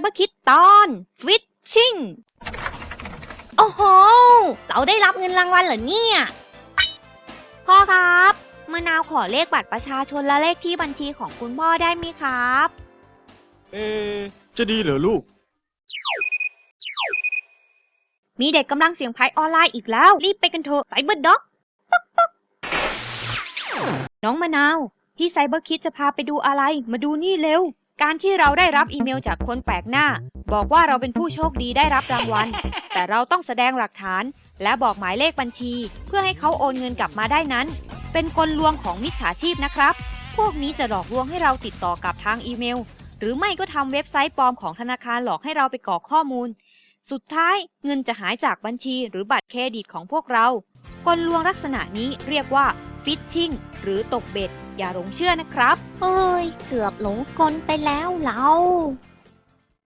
เบอร์คิดตอนฟิชชิ่งโอ้โห เราได้รับเงินรางวัลเหรอเนี่ย พ่อครับ มะนาวขอเลขบัตรประชาชนและเลขที่บัญชีของคุณพ่อได้ไหมครับ เอะจะดีเหรอลูก มีเด็กกำลังเสียงไพ่ออนไลน์อีกแล้ว รีบไปกันเถอะไซเบอร์ด็อกป๊อกป๊อกน้องมะนาวที่ไซเบอร์คิดจะพาไปดูอะไร มาดูนี่เร็ว การที่เราได้รับอีเมลจากคนแปลกหน้า บอกว่าเราเป็นผู้โชคดีได้รับรางวัล แต่เราต้องแสดงหลักฐาน และบอกหมายเลขบัญชี เพื่อให้เขาโอนเงินกลับมาได้นั้น เป็นกลลวงของมิจฉาชีพนะครับ พวกนี้จะหลอกลวงให้เราติดต่อกับทางอีเมล หรือไม่ก็ทำเว็บไซต์ปลอมของธนาคารหลอกให้เราไปกรอกข้อมูล สุดท้ายเงินจะหายจากบัญชีหรือบัตรเครดิตของพวกเรา กลลวงลักษณะนี้เรียกว่า ฟิชชิงหรือตกเบ็ด อย่าหลงเชื่อนะครับ เอ้ย เกือบหลงกลไปแล้วเรา